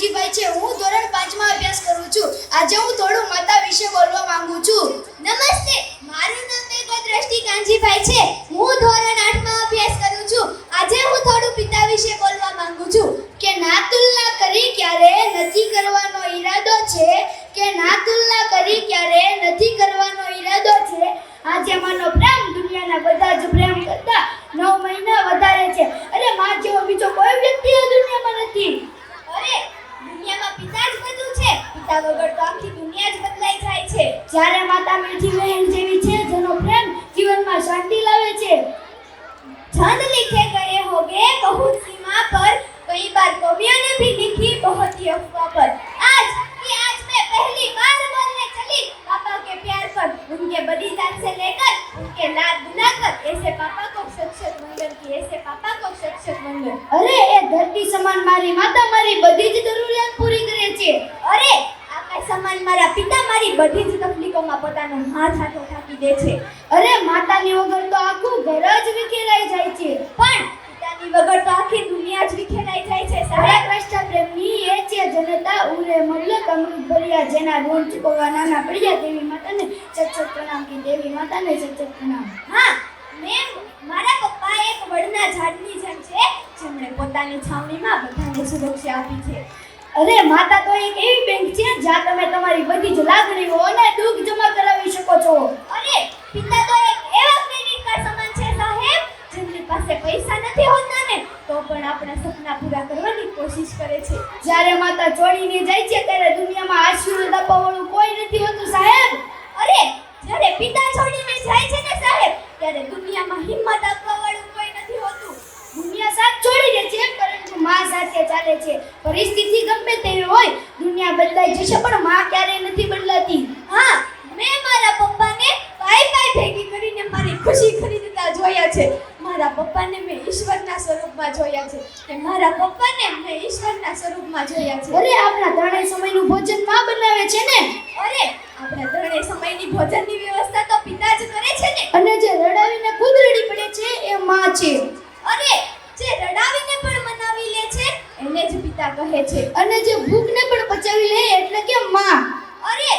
કાનજીભાઈ છે હું ધોરણ પાંચમાં અભ્યાસ કરું છું. આજે હું થોડું માતા વિશે બોલવા માંગુ છું. નમસ્તે મારું નામ મેઘા દ્રષ્ટિ કાનજીભાઈ છે. હું ધોરણ આઠમાં અભ્યાસ કરું છું. આજે હું થોડું પિતા વિશે બોલવા માંગુ છું. કે ના તુલના કરી ક્યારે નથી કરવાનો ઈરાદો છે? કે ના તુલના કરી ક્યારે નથી કરવાનો ઈરાદો છે? આજે માનો પ્રેમ દુનિયાના બધા જ પ્રેમ કરતા નવ મહિના વધારે છે. અરે માં જેવો બીજો કોઈ વ્યક્તિ આ દુનિયામાં નથી અરે દુનિયામાં પિતા જ બધું છે પિતા વગર તો આખી દુનિયા જ બદલાઈ જાય છે જ્યારે માતા મીઠી બહેન જેવી છે જેનો પ્રેમ જીવનમાં શાંતિ લાવે છે छंद लिखे गए होंगे बहुत सीमा पर कई बार कवियों ने भी लिखी बहुत ही अफवाह पर आज कि आज मैं पहली बार बोलने चली पापा के प्यार पर उनके बलिदान से लेकर उनके लाड बुलाकर ऐसे पापा को शक्षक वंदन की ऐसे पापा को शक्षक वंदन અરે એ ધરતી સમાન મારી માતા મારી બધી જ જરૂરિયાત પૂરી કરે છે અરે આકાશ સમાન મારા પિતા મારી બધી જ તકલીફોમાં પોતાનો હાથ હાથો થાકી દે છે. અરે માતાની વગર તો આખું ઘર જ વિખેરાઈ જાય છે. પણ પિતાની વગર તો આખી દુનિયા જ વિખેરાઈ જાય છે સારા કૃષ્ણ પ્રેમની એ છે જનતા ઉરે મલ્લક અમૃત ભર્યા જેના ગુણ ચૂકવવા નાના પડ્યા દેવી માતાને સચત પ્રણામ કી દેવી માતાને સચત પ્રણામ. હા મેં મારા પપ્પા એક વડના ઝાડની જેમ છે જેમણે પોતાની છાવણીમાં બધાને સુરક્ષા આપી છે. અરે માતા તો એક એવી બેંક છે, જ્યાં તમે તમારી બધી જ લાગણીઓ અને દુઃખ જમા કરાવી શકો છો. અરે, પિતા તો એક એવા ક્રેડિટ કાર્ડ સમાન છે સાહેબ, જેમની પાસે પૈસા નથી હોતા ને, તો પણ આપણા સપના પૂરા કરવાની કોશિશ કરે છે. જ્યારે માતા છોડીને જાય છે, ત્યારે દુનિયામાં આશીર્વાદ આપવાવાળું કોઈ નથી હોતું સાહેબ. અરે, જ્યારે પિતા છોડીને જાય છે ને સાહેબ, ત્યારે દુનિયામાં હિંમત આપવાવાળું કોઈ નથી હોતું દુનિયા સાથ છોડી દે છે પરંતુ માં સાથે ચાલે છે. પરિસ્થિતિ ગમે તેવી હોય દુનિયા બદલાઈ જશે પણ માં ક્યારેય નથી બદલાતી? હા મેં મારા પપ્પાને પાઈ પાઈ ભેગી કરીને મારી ખુશી ખરીદતા જોયા છે. મારા પપ્પાને મેં ઈશ્વરના સ્વરૂપમાં જોયા છે કે મારા પપ્પાને મેં ઈશ્વરના સ્વરૂપમાં જોયા છે. અરે આપણા ત્રણેય સમયનું ભોજનમાં બનાવે છે ને? અરે આપણા ત્રણેય સમયની ભોજનની વ્યવસ્થા તો પિતા જ કરે છે ને? અને જે રડાવીને કુદરડી પડે છે એ માં છે. અરે પિતા કહે છે. અને જે ભૂખને પણ પચાવી લે એટલે કે માં. અરે,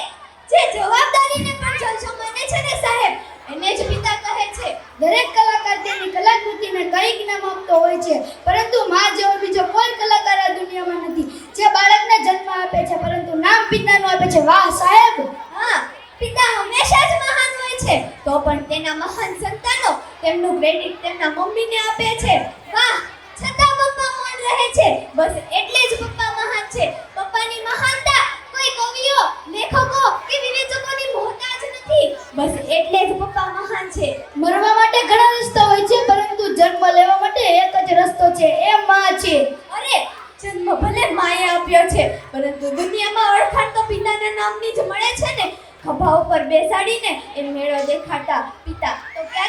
જે જવાબદારીને પણ માને છે ને સાહેબ, એને જ પિતા કહે છે. દરેક કલાકાર તેની કલાકૃતિને કંઈક નામ આપતો હોય છે. પરંતુ માં જેવો બીજો કોઈ કલાકાર આ દુનિયામાં નથી. જે બાળકને જન્મ આપે છે, પરંતુ નામ પિતાનું આપે છે. વાહ, સાહેબ! હા, પિતા હંમેશા જ મહાન હોય છે. તો પણ તેના મહાન સંતાનો તેમનું ક્રેડિટ તેમના મમ્મીને આપે છે. વાહ છે. બસ એટલે જ પપ્પા મહાન છે. પપ્પાની મહાનતા કોઈ કવિઓ, લેખકો કે વિવેચકોની મોહતાજ નથી. બસ એટલે જ પપ્પા મહાન છે. મરવા માટે ઘણા રસ્તા હોય છે, પરંતુ જન્મ લેવા માટે એક જ રસ્તો છે. એ માં છે. અરે, જન્મ ભલે માએ આપ્યો છે, પરંતુ દુનિયામાં ઓળખાણ તો પિતાના નામની જ મળે છે ને. ખભા ઉપર બેસાડીને એ મેળો દેખાડતા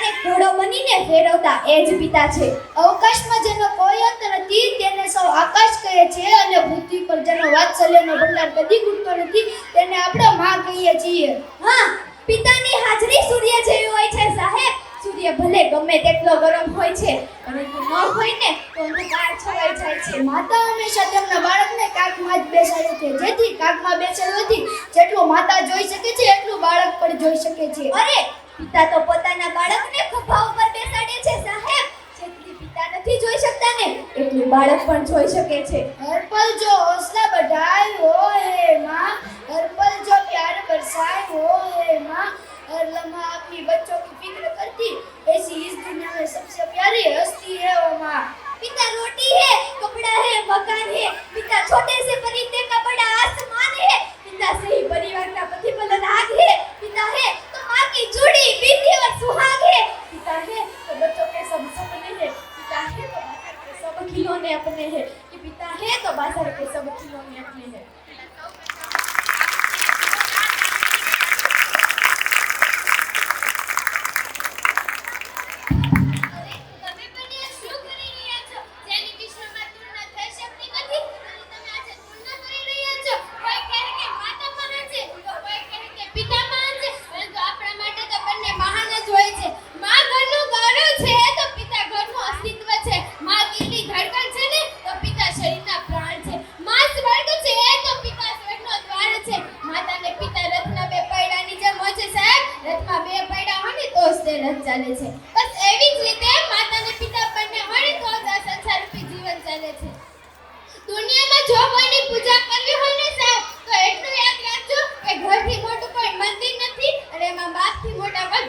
પિતા ઘોડો બનીને ફેરવતા એ જ પિતા છે. અવકાશમાં જેનો કોઈ અંત નથી તેને સૌ આકાશ કહે છે અને પૃથ્વી પર જેનો વાત્સલ્યનો ભંડાર કદી ઘૂટતો નથી તેને આપણે માં કહીએ છીએ. હા પિતાની હાજરી સૂર્ય જેવી હોય છે સાહેબ. સૂર્ય ભલે ગમે તેટલો ગરમ હોય છે પરંતુ ન હોય ને તો અંધકાર છવાઈ જાય છે. માતા હંમેશા તેમના બાળકને કાખમાં જ બેસાડે છે. જેથી કાખમાં બેસાડવાથી જેટલું માતા જોઈ શકે છે એટલું બાળક પણ જોઈ શકે છે. અરે પિતા તો પોતાના બાળકને ખભા ઉપર બેસાડે છે સાહેબ. જેટલી પિતા નથી જોઈ શકતા ને એટલી બાળક પણ જોઈ શકે છે. હરપલ જો હોસલા બધાય હો હે માં હરપલ જો પ્યાર બરસાય હો હે માં हर लम्हा अपनी बच्चों की फिक्र करती ऐसी इस दुनिया में सबसे प्यारी हस्ती है वो माँ पिता હે है હે है मकान है पिता छोटे से परीते amanhã રથ ચાલે છે. બસ એવી જ રીતે માતા અને પિતા બંને મળે તો જ આ સંસારરૂપી જીવન ચાલે છે. દુનિયામાં જો કોઈની પૂજા કરવી હોય ને સાહેબ, તો એટલું યાદ રાખજો કે ઘરથી મોટું કોઈ મંદિર નથી અને એમાં બાપથી મોટા પણ